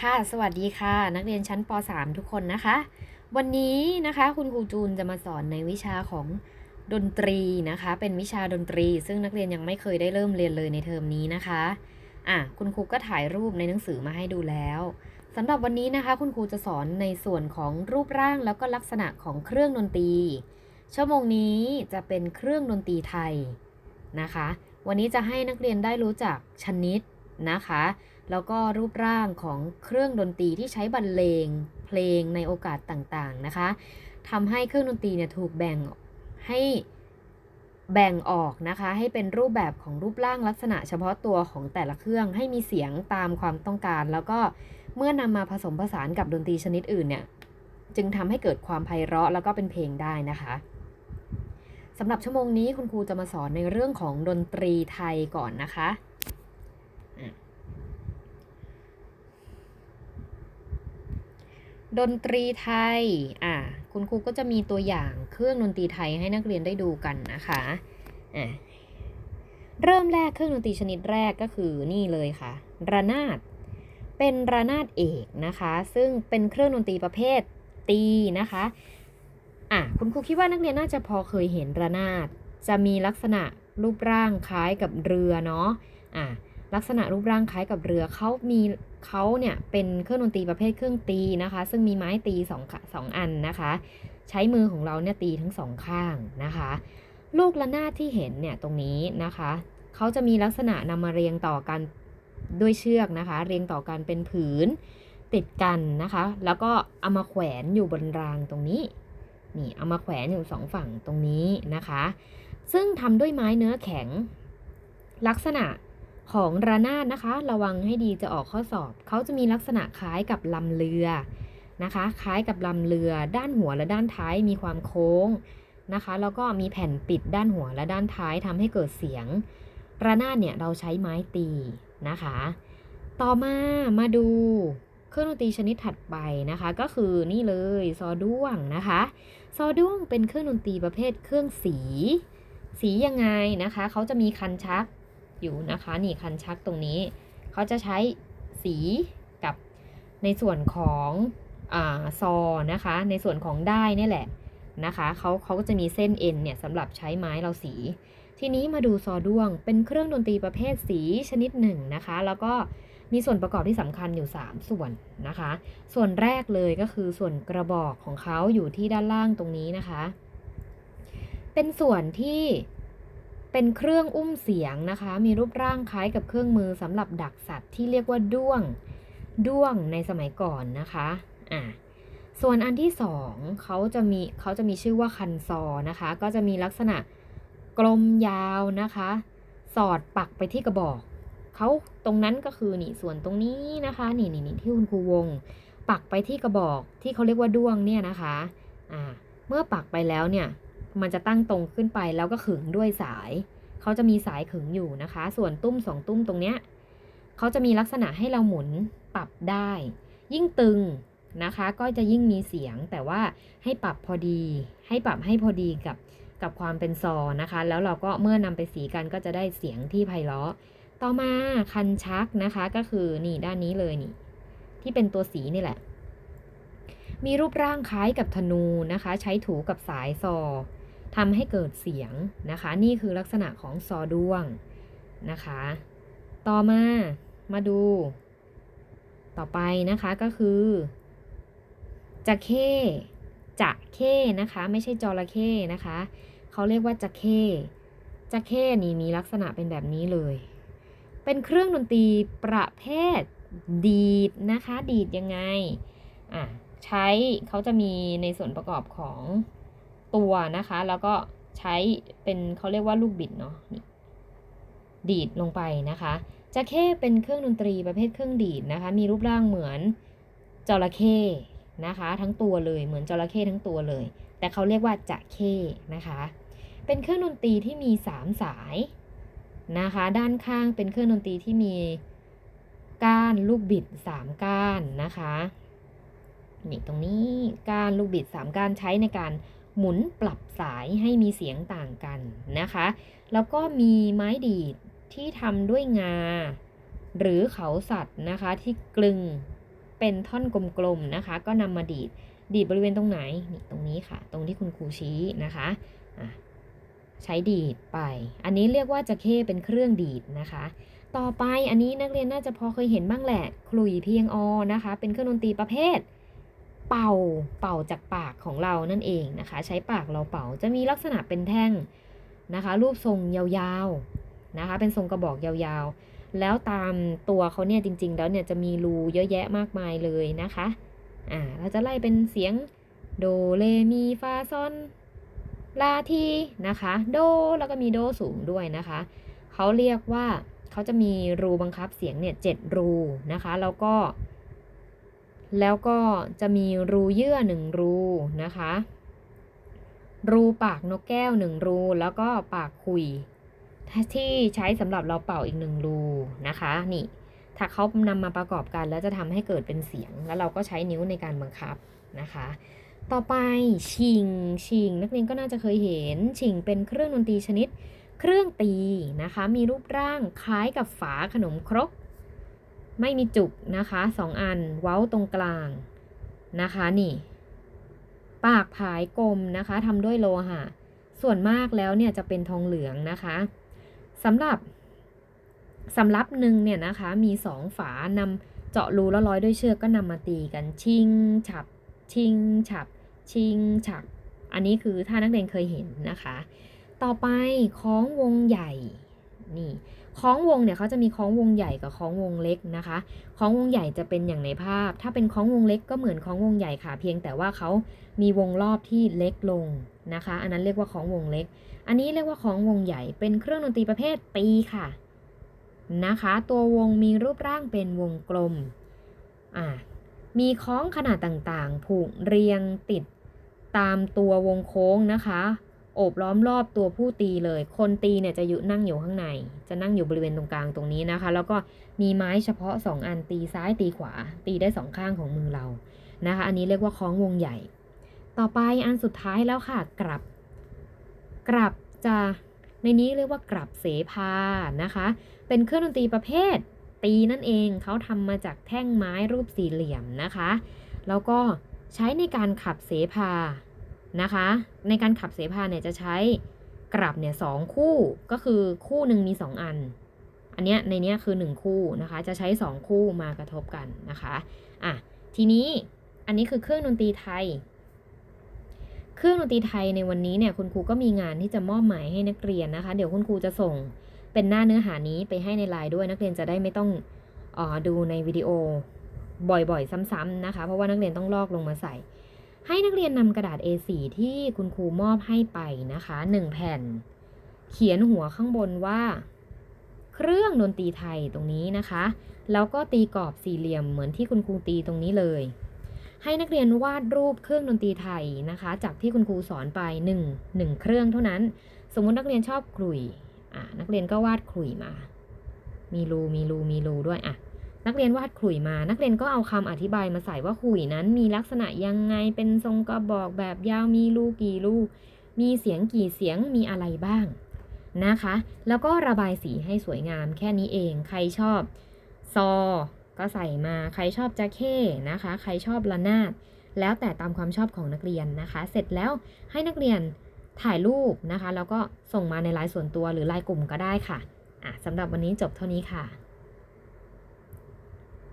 ค่ะ สวัสดีค่ะ นักเรียนชั้นป .3 ทุกคนนะคะ วันนี้นะคะคุณครูจูนจะมาสอนในวิชาของดนตรีนะคะ เป็นวิชาดนตรี ซึ่งนักเรียนยังไม่เคยได้เริ่มเรียนเลยในเทอมนี้นะคะอะคุณครูก็ถ่ายรูปในหนังสือมาให้ดูแล้วสำหรับวันนี้นะคะ คุณครูจะสอนในส่วนของรูปร่างแล้วก็ลักษณะของเครื่องดนตรี ชั่วโมงนี้จะเป็นเครื่องดนตรีไทยนะคะ วันนี้จะให้นักเรียนได้รู้จักชนิดนะคะ แล้วก็รูปร่างของเครื่องดนตรีที่ใช้บรรเลงเพลงในโอกาสต่างๆนะคะทำให้เครื่องดนตรีเนี่ยถูกแบ่งให้แบ่งออกนะคะให้เป็นรูปแบบของรูปร่างลักษณะเฉพาะตัวของแต่ละเครื่องให้มีเสียงตามความต้องการ แล้วก็เมื่อนำมาผสมผสานกับดนตรีชนิดอื่นเนี่ยจึงทำให้เกิดความไพเราะแล้วก็เป็นเพลงได้นะคะสำหรับชั่วโมงนี้คุณครูจะมาสอนในเรื่องของดนตรีไทยก่อนนะคะ ดนตรีไทย อะคุณครูก็จะมีตัวอย่างเครื่องดนตรีไทยให้นักเรียนได้ดูกันนะคะอะเริ่มแรกเครื่องดนตรีชนิดแรกก็คือนี่เลยค่ะ ระนาด เป็นระนาดเอกนะคะ ซึ่งเป็นเครื่องดนตรีประเภทตีนะคะอะคุณครูคิดว่านักเรียนน่าจะพอเคยเห็นระนาด จะมีลักษณะรูปร่างคล้ายกับเรือเนาะอะ ลักษณะรูปร่างคล้ายกับเรือเขามีเขาเนี่ยเป็นเครื่องดนตรีประเภทเครื่องตีนะคะ ซึ่งมีไม้ตีสองสองอันนะคะ ใช้มือของเราเนี่ยตีทั้งสองข้างนะคะ ลูกระนาดที่เห็นเนี่ยตรงนี้นะคะเขาจะมีลักษณะนำมาเรียงต่อกันด้วยเชือกนะคะ เรียงต่อกันเป็นผืนติดกันนะคะ แล้วก็เอามาแขวนอยู่บนรางตรงนี้นี่เอามาแขวนอยู่สองฝั่งตรงนี้นะคะ ซึ่งทำด้วยไม้เนื้อแข็ง ลักษณะ ของระนาดนะคะ ระวังให้ดีจะออกข้อสอบ เขาจะมีลักษณะคล้ายกับลำเรือนะคะ คล้ายกับลำเรือ ด้านหัวและด้านท้ายมีความโค้งนะคะ แล้วก็มีแผ่นปิดด้านหัวและด้านท้ายทำให้เกิดเสียง ระนาดเนี่ยเราใช้ไม้ตีนะคะ ต่อมามาดูเครื่องดนตรีชนิดถัดไปนะคะก็คือนี่เลยซอด้วงนะคะซอด้วงเป็นเครื่องดนตรีประเภทเครื่องสี สียังไงนะคะเขาจะมีคันชัก อยู่นะคะ นี่คันชักตรงนี้ เขาจะใช้สีกับในส่วนของอซอนะคะ ในส่วนของได้นี่แหละนะคะเขาเขาก็จะมีเส้นเอ็นเนี่ยสำหรับใช้ไม้เราสี ทีนี้มาดูซอด้วง เป็นเครื่องดนตรีประเภทสีชนิดหนึ่งนะคะ แล้วก็มีส่วนประกอบที่สำคัญอยู่ 3 ส่วนนะคะ ส่วนแรกเลยก็คือส่วนกระบอกของเขาอยู่ที่ด้านล่างตรงนี้นะคะ เป็นส่วนที่ เป็นเครื่องอุ้มเสียงนะคะ มีรูปร่างคล้ายกับเครื่องมือสำหรับดักสัตว์ที่เรียกว่าด้วง ด้วงในสมัยก่อนนะคะอ่าส่วนอันที่สองเขาจะมีเขาจะมีชื่อว่าคันซอนะคะ ก็จะมีลักษณะกลมยาวนะคะ สอดปักไปที่กระบอกเขาตรงนั้นก็คือนี่ส่วนตรงนี้นะคะนี่นี่นี่ที่คุณครูวง ปักไปที่กระบอกที่เขาเรียกว่าด้วงเนี่ยนะคะอ่าเมื่อปักไปแล้วเนี่ย มันจะตั้งตรงขึ้นไปแล้วก็ขึงด้วยสาย เขาจะมีสายขึงอยู่นะคะ ส่วนตุ้มสองตุ้มตรงเนี้ยเขาจะมีลักษณะให้เราหมุนปรับได้ ยิ่งตึงนะคะ ก็จะยิ่งมีเสียงแต่ว่าให้ปรับพอดี ให้ปรับให้พอดีกับกับความเป็นซอนะคะ แล้วเราก็เมื่อนำไปสีกันก็จะได้เสียงที่ไพเราะ ต่อมาคันชักนะคะก็คือนี่ด้านนี้เลยนี่ ที่เป็นตัวสีนี่แหละมีรูปร่างคล้ายกับธนูนะคะ ใช้ถูกับสายซอ ทำให้เกิดเสียงนะคะ นี่คือลักษณะของซอด้วงนะคะ ต่อมามาดู ต่อไปนะคะก็คือจะเข้จะเข้นะคะ ไม่ใช่จระเข้นะคะเขาเรียกว่าจะเข้จะเข้นี่มีลักษณะเป็นแบบนี้เลย เป็นเครื่องดนตรีประเภทดีดนะคะ ดีดยังไงอะใช้เขาจะมีในส่วนประกอบของ ตัวนะคะ แล้วก็ใช้เป็นเขาเรียกว่าลูกบิดเนาะดีดลงไปนะคะจะเข้เป็นเครื่องดนตรีประเภทเครื่องดีดนะคะ มีรูปร่างเหมือนจระเข้นะคะ ทั้งตัวเลยเหมือนจระเข้ทั้งตัวเลย แต่เขาเรียกว่าจะเข้นะคะ เป็นเครื่องดนตรีที่มี 3 สายนะคะ ด้านข้างเป็นเครื่องดนตรีที่มีก้านลูกบิด 3 ก้านนะคะนี่ตรงนี้ก้านลูกบิด 3 ก้านใช้ในการ หมุนปรับสายให้มีเสียงต่างกันนะคะ แล้วก็มีไม้ดีดที่ทำด้วยงา หรือเขาสัตว์นะคะที่กลึงเป็นท่อนกลมๆนะคะ ก็นำมาดีดดีดบริเวณตรงไหนนี่ตรงนี้ค่ะ ตรงที่คุณครูชี้นะคะะใช้ดีดไป อันนี้เรียกว่าจะเข้เป็นเครื่องดีดนะคะ ต่อไปอันนี้นักเรียนน่าจะพอเคยเห็นบ้างแหละขลุ่ยเพียงอนะคะ เป็นเครื่องดนตรีประเภท เป่าเป่าจากปากของเรานั่นเองนะคะ ใช้ปากเราเป่าจะมีลักษณะเป็นแท่งนะคะ รูปทรงยาวๆนะคะ เป็นทรงกระบอกยาวๆ แล้วตามตัวเขาเนี่ยจริง ๆ แล้วเนี่ยจะมีรูเยอะแยะมากมายเลยนะคะอ่าเราจะไล่เป็นเสียงโดเลมีฟาซอนลาทีนะคะ โดแล้วก็มีโดสูงด้วยนะคะเขาเรียกว่าเขาจะมีรูบังคับเสียงเนี่ยเจ็ดรูนะคะ แล้วก็ แล้วก็จะมีรูเยื่อหนึ่งรูนะคะ รูปากนกแก้วหนึ่งรู แล้วก็ปากคุย ที่ใช้สำหรับเราเป่าอีกหนึ่งรูนะคะ นี่ ถ้าเขานำมาประกอบกันแล้วจะทำให้เกิดเป็นเสียง แล้วเราก็ใช้นิ้วในการบังคับนะคะ ต่อไปชิงชิงนักเรียนก็น่าจะเคยเห็นชิงเป็นเครื่องดนตรีชนิด เครื่องตีนะคะ มีรูปร่างคล้ายกับฝาขนมครก ไม่มีจุกนะคะสองอันเว้าตรงกลางนะคะนี่ ปากผายกลมนะคะทำด้วยโลหะ ส่วนมากแล้วเนี่ยจะเป็นทองเหลืองนะคะสำหรับสำรับหนึ่งเนี่ยนะคะมีสองฝานำเจาะรูแล้วร้อยด้วยเชือกก็นำมาตีกันชิงฉับ ชิงฉับ ชิงฉับ อันนี้คือถ้านักเรียนเคยเห็นนะคะ ต่อไปคล้องวงใหญ่นี่ คล้องวงเนี่ยเขาจะมีคล้องวงใหญ่กับคล้องวงเล็กนะคะคล้องวงใหญ่จะเป็นอย่างในภาพ ถ้าเป็นคล้องวงเล็กก็เหมือนคล้องวงใหญ่ค่ะ เพียงแต่ว่าเขามีวงรอบที่เล็กลงนะคะ อันนั้นเรียกว่าคล้องวงเล็ก อันนี้เรียกว่าคล้องวงใหญ่ เป็นเครื่องดนตรีประเภทตีค่ะนะคะ ตัววงมีรูปร่างเป็นวงกลมอ่ามีคล้องขนาดต่างๆ ผูกเรียงติดตามตัววงโค้งนะคะ โอบล้อมรอบตัวผู้ตีเลย คนตีเนี่ยจะอยู่นั่งอยู่ข้างใน จะนั่งอยู่บริเวณตรงกลางตรงนี้นะคะ แล้วก็มีไม้เฉพาะ 2 อันตีซ้ายตีขวา ตีได้สองข้างของมือเรานะคะ อันนี้เรียกว่าคล้องวงใหญ่ ต่อไปอันสุดท้ายแล้วค่ะ กลับ กลับจะในนี้เรียกว่ากลับเสพานะคะ เป็นเครื่องดนตรีประเภท ตีนั่นเองเขาทำมาจากแท่งไม้รูปสี่เหลี่ยมนะคะ แล้วก็ใช้ในการขับเสพา นะคะ ในการขับเสพาเนี่ยจะใช้กลับเนี่ยสองคู่ก็คือคู่หนึ่งมี 2 อัน อันเนี้ยในเนี้ยคือ 1 คู่นะคะ จะใช้ 2 คู่มากระทบกันนะคะอะทีนี้อันนี้คือเครื่องดนตรีไทย เครื่องดนตรีไทยในวันนี้เนี่ยคุณครูก็มีงานที่จะมอบหมายให้นักเรียนนะคะ เดี๋ยวคุณครูจะส่งเป็นหน้าเนื้อหานี้ไปให้ในไลน์ด้วยนักเรียนจะได้ไม่ต้องออดูในวิดีโอบ่อยๆ ซ้ำๆนะคะ เพราะว่านักเรียนต้องลอกลงมาใส่ ให้นักเรียนนำกระดาษ A4 ที่คุณครูมอบให้ไปนะคะ1แผ่น เขียนหัวข้างบนว่า เครื่องดนตรีไทยตรงนี้นะคะ แล้วก็ตีกรอบสี่เหลี่ยมเหมือนที่คุณครูตีตรงนี้เลย ให้นักเรียนวาดรูปเครื่องดนตรีไทยนะคะ จากที่คุณครูสอนไป1 1เครื่องเท่านั้น สมมุตินักเรียนชอบขลุ่ยนักเรียนก็วาดขลุ่ยมา มีรูมีรูมีรูด้วยอะ นักเรียนวาดขลุ่ยมา นักเรียนก็เอาคำอธิบายมาใส่ว่าขลุ่ยนั้นมีลักษณะยังไง เป็นทรงกระบอกแบบยาวมีรูกี่รูก มีเสียงกี่เสียง มีอะไรบ้างนะคะ แล้วก็ระบายสีให้สวยงามแค่นี้เอง ใครชอบซอ ก็ใส่มา ใครชอบจะเข้นะคะ ใครชอบระนาด แล้วแต่ตามความชอบของนักเรียนนะคะ เสร็จแล้วให้นักเรียนถ่ายรูปนะคะ แล้วก็ส่งมาในไลน์ส่วนตัวหรือไลน์กลุ่มก็ได้ค่ะ อะสำหรับวันนี้จบเท่านี้ค่ะ